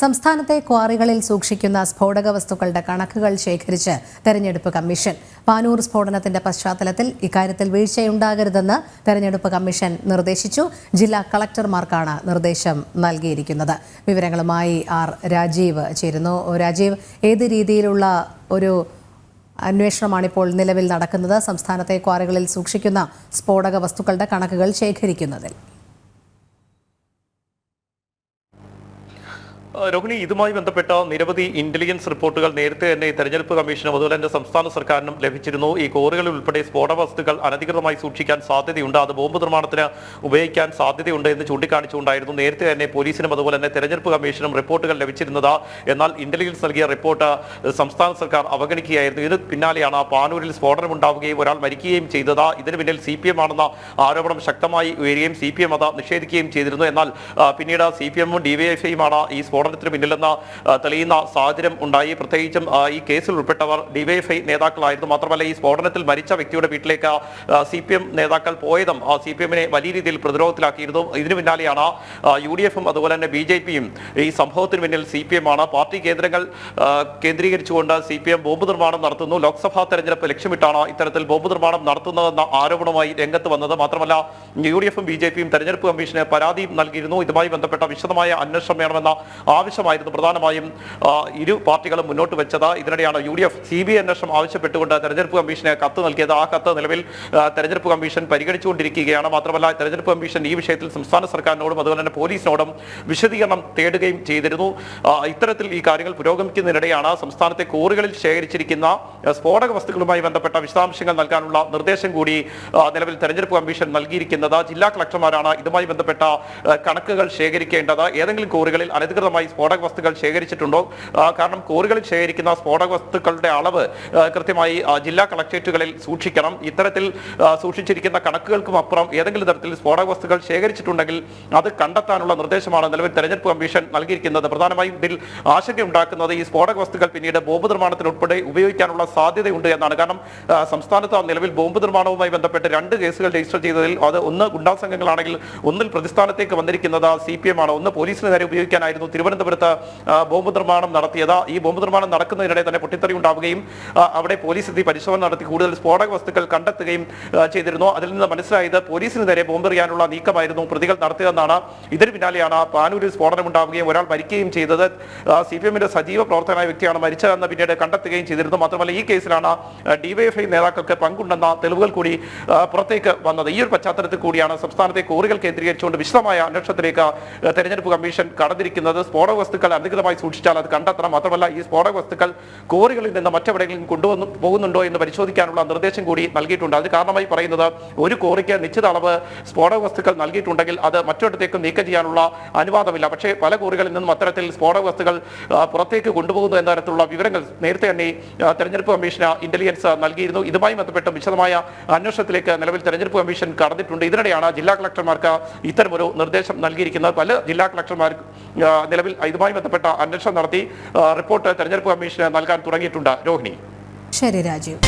സംസ്ഥാനത്തെ ക്വാറികളിൽ സൂക്ഷിക്കുന്ന സ്ഫോടക വസ്തുക്കളുടെ കണക്കുകൾ ശേഖരിച്ച് തെരഞ്ഞെടുപ്പ് കമ്മീഷൻ. പാനൂർ സ്ഫോടനത്തിന്റെ പശ്ചാത്തലത്തിൽ ഇക്കാര്യത്തിൽ വീഴ്ചയുണ്ടാകരുതെന്ന് തെരഞ്ഞെടുപ്പ് കമ്മീഷൻ നിർദ്ദേശിച്ചു. ജില്ലാ കളക്ടർമാർക്കാണ് നിർദ്ദേശം നൽകിയിരിക്കുന്നത്. വിവരങ്ങളുമായി ആർ രാജീവ് ചേരുന്നു. രാജീവ് ഏത് രീതിയിലുള്ള ഒരു അന്വേഷണമാണ് ഇപ്പോൾ നിലവിൽ നടക്കുന്നത്? സംസ്ഥാനത്തെ ക്വാറികളിൽ സൂക്ഷിക്കുന്ന സ്ഫോടക വസ്തുക്കളുടെ കണക്കുകൾ ശേഖരിക്കുന്നതിൽ. രോഹിണി ഇതുമായി ബന്ധപ്പെട്ട നിരവധി ഇന്റലിജൻസ് റിപ്പോർട്ടുകൾ നേരത്തെ തന്നെ തെരഞ്ഞെടുപ്പ് കമ്മീഷനും അതുപോലെ തന്നെ സംസ്ഥാന സർക്കാരിനും ലഭിച്ചിരുന്നു. ഈ കോറുകളിൽ ഉൾപ്പെടെ സ്ഫോടക വസ്തുക്കൾ അനധികൃതമായി സൂക്ഷിക്കാൻ സാധ്യതയുണ്ട്. അത് ബോംബ് നിർമ്മാണത്തിന് ഉപയോഗിക്കാൻ സാധ്യതയുണ്ട് എന്ന് ചൂണ്ടിക്കാണിച്ചുകൊണ്ടായിരുന്നു നേരത്തെ തന്നെ പോലീസിനും അതുപോലെ തന്നെ തെരഞ്ഞെടുപ്പ് കമ്മീഷനും റിപ്പോർട്ടുകൾ ലഭിച്ചിരുന്നത്. എന്നാൽ ഇന്റലിജൻസ് നൽകിയ റിപ്പോർട്ട് സംസ്ഥാന സർക്കാർ അവഗണിക്കുകയായിരുന്നു. ഇതിന് പിന്നാലെയാണ് പാനൂരിൽ സ്ഫോടനം ഉണ്ടാവുകയും ഒരാൾ മരിക്കുകയും ചെയ്തത്. ഇതിന് പിന്നിൽ സി പി എം ആണെന്ന ആരോപണം ശക്തമായി ഉയരുകയും സി പി എം അത് നിഷേധിക്കുകയും ചെയ്തിരുന്നു. എന്നാൽ പിന്നീട് സി പി എമ്മും ഡി വൈ എഫ് ഐയുമാണ് ഈ സ്ഫോടനത്തിന് പിന്നിലെന്ന് തെളിയുന്ന സാഹചര്യം ഉണ്ടായി. പ്രത്യേകിച്ചും ഈ കേസിൽ ഉൾപ്പെട്ടവർ ഡിവൈഎഫ്ഐ നേതാക്കളായിരുന്നു. മാത്രമല്ല ഈ സ്ഫോടനത്തിൽ മരിച്ച വ്യക്തിയുടെ വീട്ടിലേക്ക് സി പി എം നേതാക്കൾ പോയതും സി പി എമ്മിനെ വലിയ രീതിയിൽ പ്രതിരോധത്തിലാക്കിയിരുന്നു. ഇതിനു പിന്നാലെയാണ് യു ഡി എഫും അതുപോലെ തന്നെ ബി ജെ പിയും ഈ സംഭവത്തിന് പിന്നിൽ സി പി എം ആണ് പാർട്ടി കേന്ദ്രങ്ങൾ കേന്ദ്രീകരിച്ചുകൊണ്ട് സി പി എം ബോംബ് നിർമ്മാണം നടത്തുന്നു. ലോക്സഭാ തെരഞ്ഞെടുപ്പ് ലക്ഷ്യമിട്ടാണ് ഇത്തരത്തിൽ ബോംബ് നിർമ്മാണം നടത്തുന്നതെന്ന ആരോപണവുമായി രംഗത്ത് വന്നത്. മാത്രമല്ല യു ഡി എഫും ബി ജെ പിയും തെരഞ്ഞെടുപ്പ് കമ്മീഷന് പരാതിയും നൽകിയിരുന്നു. ഇതുമായി ബന്ധപ്പെട്ട വിശദമായ അന്വേഷണം വേണമെന്ന ആവശ്യമായിരുന്നു. പ്രധാനമായും ഇരു പാർട്ടികളും മുന്നോട്ട് വെച്ചത്. ഇതിനിടെയാണ് U D F C B അന്വേഷണം ആവശ്യപ്പെട്ടുകൊണ്ട് തെരഞ്ഞെടുപ്പ് കമ്മീഷന് കത്ത് നൽകിയത്. ആ കത്ത് നിലവിൽ തെരഞ്ഞെടുപ്പ് കമ്മീഷൻ പരിഗണിച്ചുകൊണ്ടിരിക്കുകയാണ്. മാത്രമല്ല തെരഞ്ഞെടുപ്പ് കമ്മീഷൻ ഈ വിഷയത്തിൽ സംസ്ഥാന സർക്കാരിനോടും അതുപോലെ തന്നെ പോലീസിനോടും വിശദീകരണം തേടുകയും ചെയ്തിരുന്നു. ഇത്തരത്തിൽ ഈ കാര്യങ്ങൾ പുരോഗമിക്കുന്നതിനിടെയാണ് സംസ്ഥാനത്തെ കോറുകളിൽ ശേഖരിച്ചിരിക്കുന്ന സ്ഫോടക വസ്തുക്കളുമായി ബന്ധപ്പെട്ട വിശദാംശങ്ങൾ നൽകാനുള്ള നിർദ്ദേശം കൂടി നിലവിൽ തെരഞ്ഞെടുപ്പ് കമ്മീഷൻ നൽകിയിരിക്കുന്നത്. ജില്ലാ കളക്ടർമാരാണ് ഇതുമായി ബന്ധപ്പെട്ട കണക്കുകൾ ശേഖരിക്കേണ്ടത്. ഏതെങ്കിലും കോറുകളിൽ അനധികൃതമായി സ്ഫോടക വസ്തുക്കൾ ശേഖരിച്ചിട്ടുണ്ടോ? കാരണം കോറുകളിൽ ശേഖരിക്കുന്ന സ്ഫോടക വസ്തുക്കളുടെ അളവ് കൃത്യമായി ജില്ലാ കളക്ട്രേറ്റുകളിൽ സൂക്ഷിക്കണം. ഇത്തരത്തിൽ സൂക്ഷിച്ചിരിക്കുന്ന കണക്കുകൾക്കും അപ്പുറം ഏതെങ്കിലും തരത്തിൽ സ്ഫോടക വസ്തുക്കൾ ശേഖരിച്ചിട്ടുണ്ടെങ്കിൽ അത് കണ്ടെത്താനുള്ള നിർദ്ദേശമാണ് നിലവിൽ തെരഞ്ഞെടുപ്പ് കമ്മീഷൻ നൽകിയിരിക്കുന്നത്. പ്രധാനമായും ഇതിൽ ആശങ്കയുണ്ടാക്കുന്നത് ഈ സ്ഫോടക വസ്തുക്കൾ പിന്നീട് ബോംബ് നിർമ്മാണത്തിന് ഉൾപ്പെടെ ഉപയോഗിക്കാനുള്ള സാധ്യതയുണ്ട് എന്നാണ്. കാരണം സംസ്ഥാനത്ത് നിലവിൽ ബോംബ് നിർമ്മാണവുമായി ബന്ധപ്പെട്ട് രണ്ട് കേസുകൾ രജിസ്റ്റർ ചെയ്തതിൽ അത് ഒന്ന് ഗുണ്ടാ സംഘങ്ങളാണെങ്കിൽ ഒന്നിൽ പ്രതിസ്ഥാനത്തേക്ക് വന്നിരിക്കുന്നത് സി പി എം ആണ്. ഒന്ന് പോലീസിന് നേരെ ഉപയോഗിക്കാനായിരുന്നു. തിരുവനന്തപുരത്ത് ബോംബ് നിർമ്മാണം നടത്തിയത്. ഈ ബോംബ് നിർമ്മാണം നടക്കുന്നതിനിടെ തന്നെ പൊട്ടിത്തെറി ഉണ്ടാവുകയും അവിടെ പോലീസ് എത്തി പരിശോധന നടത്തി കൂടുതൽ സ്ഫോടക വസ്തുക്കൾ കണ്ടെത്തുകയും ചെയ്തിരുന്നു. അതിൽ നിന്ന് മനസ്സിലായത് പോലീസിന് നേരെ ബോംബ് എറിയാനുള്ള നീക്കമായിരുന്നു പ്രതികൾ നടത്തിയതെന്നാണ് ഇതിന് പിന്നാലെയാണ് പാനൂരിൽ സ്ഫോടനം ഉണ്ടാവുകയും ഒരാൾ മരിക്കുകയും ചെയ്തത്. സി പി എമ്മിന്റെ സജീവ പ്രവർത്തകനായ വ്യക്തിയാണ് മരിച്ചതെന്ന് പിന്നീട് കണ്ടെത്തുകയും ചെയ്തിരുന്നു. മാത്രമല്ല ഈ കേസിലാണ് ഡിവൈഎഫ്ഐ നേതാക്കൾക്ക് പങ്കുണ്ടെന്ന തെളിവുകൾ കൂടി പുറത്തേക്ക് വന്നത്. ഈ ഒരു പശ്ചാത്തലത്തിൽ കൂടിയാണ് സംസ്ഥാനത്തെ കോറികൾ കേന്ദ്രീകരിച്ചുകൊണ്ട് വിശദമായ അന്വേഷണത്തിലേക്ക് തെരഞ്ഞെടുപ്പ് കമ്മീഷൻ കടന്നിരിക്കുന്നത്. സ്ഫോടക വസ്തുക്കൾ അനധികൃതമായി സൂക്ഷിച്ചാൽ അത് കണ്ടെത്തണം. മാത്രമല്ല ഈ സ്ഫോടക വസ്തുക്കൾ കോറികളിൽ നിന്ന് മറ്റെവിടെയെങ്കിലും കൊണ്ടുവന്നു പോകുന്നുണ്ടോ എന്ന് പരിശോധിക്കാനുള്ള നിർദ്ദേശം കൂടി നൽകിയിട്ടുണ്ട്. അതിന് കാരണമായി പറയുന്നത് ഒരു കോറിക്ക് നിശ്ചിത അളവ് സ്ഫോടക വസ്തുക്കൾ നൽകിയിട്ടുണ്ടെങ്കിൽ അത് മറ്റൊരിടത്തേക്കും നീക്കം ചെയ്യാനുള്ള അനുവാദമില്ല. പക്ഷേ പല കോറികളിൽ നിന്നും അത്തരത്തിൽ സ്ഫോടക വസ്തുക്കൾ പുറത്തേക്ക് കൊണ്ടുപോകുന്നു എന്ന തരത്തിലുള്ള വിവരങ്ങൾ നേരത്തെ തന്നെ തെരഞ്ഞെടുപ്പ് കമ്മീഷന് ഇന്റലിജൻസ് നൽകിയിരുന്നു. ഇതുമായി ബന്ധപ്പെട്ട് വിശദമായ അന്വേഷണത്തിലേക്ക് നിലവിൽ തെരഞ്ഞെടുപ്പ് കമ്മീഷൻ കടന്നിട്ടുണ്ട്. ഇതിനിടെയാണ് ജില്ലാ കളക്ടർമാർക്ക് ഇത്തരമൊരു നിർദ്ദേശം നൽകിയിരിക്കുന്നത്. പല ജില്ലാ കളക്ടർമാർ ആ, നിലവിൽ ഇതുമായി ബന്ധപ്പെട്ട അന്വേഷണം നടത്തി റിപ്പോർട്ട് തെരഞ്ഞെടുപ്പ് കമ്മീഷന് നൽകാൻ തുടങ്ങിയിട്ടുണ്ട്. രോഹിണി. ശരി രാജീവ്.